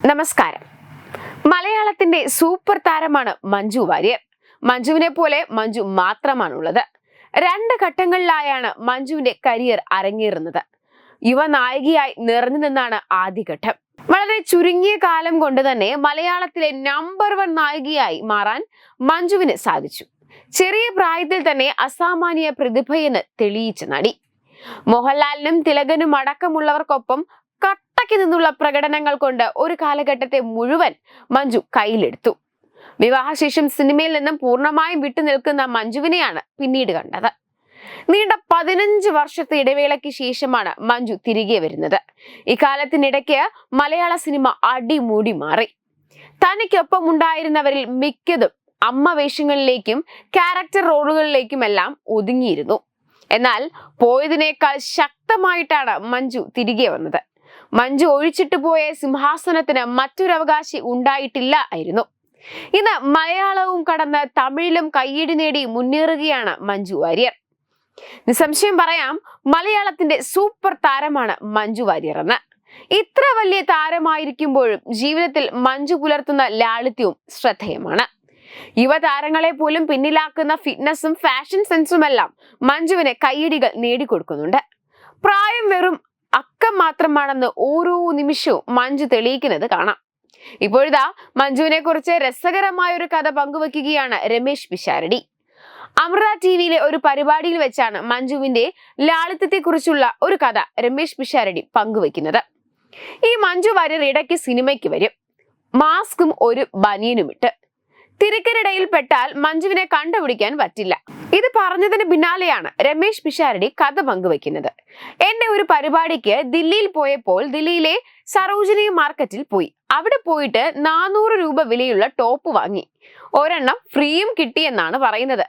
നമസ്കാരം. മലയാളത്തിന്റെ സൂപ്പർ താരമാണ് മഞ്ജു വാര്യർ. മഞ്ജുവിനെ പോലെ മഞ്ജു മാത്രമാണുള്ളത്. രണ്ട് ഘട്ടങ്ങളിലായാണ് മഞ്ജുവിന്റെ കരിയർ അരങ്ങേറുന്നത്. യുവ നായികയായി നിറഞ്ഞു നിന്നാണ് ആദ്യഘട്ടം വളരെ ചുരുങ്ങിയ കാലം കൊണ്ട് തന്നെ മലയാളത്തിലെ നമ്പർ വൺ നായികയായി മാറാൻ മഞ്ജുവിന് സാധിച്ചു. ചെറിയ പ്രായത്തിൽ തന്നെ അസാമാന്യ പ്രതിഭയെന്ന് തെളിയിച്ച നടി. മോഹൻലാലിനും തിലകനും അടക്കമുള്ളവർക്കൊപ്പം കട്ടയ്ക്ക് നിന്നുള്ള പ്രകടനങ്ങൾ കൊണ്ട് ഒരു കാലഘട്ടത്തെ മുഴുവൻ മഞ്ജു കയ്യിലെടുത്തു. വിവാഹശേഷം സിനിമയിൽ നിന്നും പൂർണമായും വിട്ടുനിൽക്കുന്ന മഞ്ജുവിനെയാണ് പിന്നീട് കണ്ടത്. നീണ്ട പതിനഞ്ച് വർഷത്തെ ഇടവേളയ്ക്ക് ശേഷമാണ് മഞ്ജു തിരികെ വരുന്നത്. ഇക്കാലത്തിനിടയ്ക്ക് മലയാള സിനിമ അടിമൂടി മാറി. തനിക്കൊപ്പം ഉണ്ടായിരുന്നവരിൽ മിക്കതും അമ്മ വേഷങ്ങളിലേക്കും ക്യാരക്ടർ റോളുകളിലേക്കുമെല്ലാം ഒതുങ്ങിയിരുന്നു. എന്നാൽ പോയതിനേക്കാൾ ശക്തമായിട്ടാണ് മഞ്ജു തിരികെ വന്നത്. മഞ്ജു ഒഴിച്ചിട്ട് പോയ സിംഹാസനത്തിന് മറ്റൊരു അവകാശി ഉണ്ടായിട്ടില്ല ആയിരുന്നു. ഇന്ന് മലയാളവും കടന്ന് തമിഴിലും കയ്യടി നേടി മുന്നേറുകയാണ് മഞ്ജു വാര്യർ. നിസ്സംശയം പറയാം മലയാളത്തിന്റെ സൂപ്പർ താരമാണ് മഞ്ജു വാര്യർ എന്ന് ഇത്ര വലിയ താരമായിരിക്കുമ്പോഴും ജീവിതത്തിൽ മഞ്ജു പുലർത്തുന്ന ലാളിത്യവും ശ്രദ്ധേയമാണ്. യുവതാരങ്ങളെ പോലും പിന്നിലാക്കുന്ന ഫിറ്റ്നസും ഫാഷൻ സെൻസുമെല്ലാം മഞ്ജുവിന് കയ്യടികൾ നേടിക്കൊടുക്കുന്നുണ്ട്. പ്രായം വെറും അക്കം മാത്രമാണെന്ന് ഓരോ നിമിഷവും മഞ്ജു തെളിയിക്കുന്നത് കാണാം. ഇപ്പോഴിതാ മഞ്ജുവിനെ കുറിച്ച് രസകരമായ ഒരു കഥ പങ്കുവെക്കുകയാണ് രമേശ് പിഷാരടി. അമൃത ടി വിയിലെ ഒരു പരിപാടിയിൽ വെച്ചാണ് മഞ്ജുവിന്റെ ലാളിത്യത്തെക്കുറിച്ചുള്ള ഒരു കഥ രമേശ് പിഷാരടി പങ്കുവെക്കുന്നത്. ഈ മഞ്ജു വാര്യർ ഇടയ്ക്ക് സിനിമയ്ക്ക് വരും. മാസ്കും ഒരു ബനിയനുമിട്ട്. തിരക്കിനിടയിൽ പെട്ടാൽ മഞ്ജുവിനെ കണ്ടുപിടിക്കാൻ പറ്റില്ല. ഇത് പറഞ്ഞതിന് പിന്നാലെയാണ് രമേശ് പിഷാരടി കഥ പങ്കുവെക്കുന്നത് എന്റെ ഒരു പരിപാടിക്ക് ദില്ലിയിൽ പോയപ്പോൾ ദില്ലിയിലെ സരോജിനി മാർക്കറ്റിൽ പോയി. അവിടെ പോയിട്ട് നാനൂറ് രൂപ വിലയുള്ള ടോപ്പ് വാങ്ങി. ഒരെണ്ണം ഫ്രീയും കിട്ടിയെന്നാണ് പറയുന്നത്.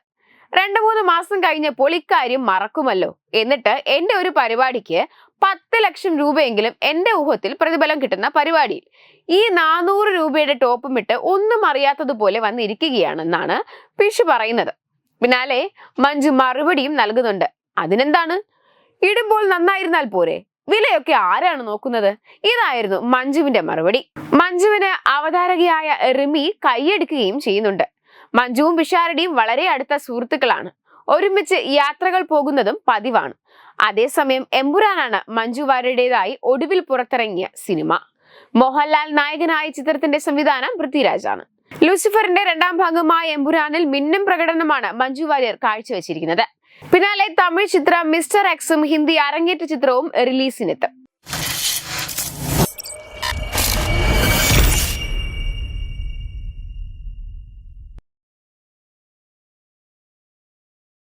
രണ്ടു മൂന്ന് മാസം കഴിഞ്ഞപ്പോൾ ഇക്കാര്യം മറക്കുമല്ലോ. എന്നിട്ട് എന്റെ ഒരു പരിപാടിക്ക് പത്ത് ലക്ഷം രൂപയെങ്കിലും എന്റെ ഊഹത്തിൽ പ്രതിഫലം കിട്ടുന്ന പരിപാടിയിൽ. ഈ നാനൂറ് രൂപയുടെ ടോപ്പും ഇട്ട് ഒന്നും അറിയാത്തതുപോലെ വന്നിരിക്കുകയാണെന്നാണ് പിഷു പറയുന്നത്. പിന്നാലെ മഞ്ജു മറുപടിയും നൽകുന്നുണ്ട്. അതിനെന്താണ്? ഇടുമ്പോൾ നന്നായിരുന്നാൽ പോരെ. വിലയൊക്കെ ആരാണ് നോക്കുന്നത്? ഇതായിരുന്നു മഞ്ജുവിന്റെ മറുപടി. മഞ്ജുവിന് അവതാരകയായ റിമി കൈയെടുക്കുകയും ചെയ്യുന്നുണ്ട്. മഞ്ജുവും പിഷാരടിയും വളരെ അടുത്ത സുഹൃത്തുക്കളാണ്. ഒരുമിച്ച് യാത്രകൾ പോകുന്നതും പതിവാണ്. അതേസമയം എമ്പുരാനാണ് മഞ്ജു ഒടുവിൽ പുറത്തിറങ്ങിയ സിനിമ. മോഹൻലാൽ നായകനായ ചിത്രത്തിന്റെ സംവിധാനം പൃഥ്വിരാജാണ്. ലൂസിഫറിന്റെ രണ്ടാം ഭാഗമായ എമ്പുരാനിൽ മിന്നും പ്രകടനമാണ് മഞ്ജു വാര്യർ കാഴ്ചവെച്ചിരിക്കുന്നത്. പിന്നാലെ തമിഴ് ചിത്രം മിസ്റ്റർ എക്സും ഹിന്ദി അരങ്ങേറ്റ ചിത്രവും റിലീസിനെത്തും.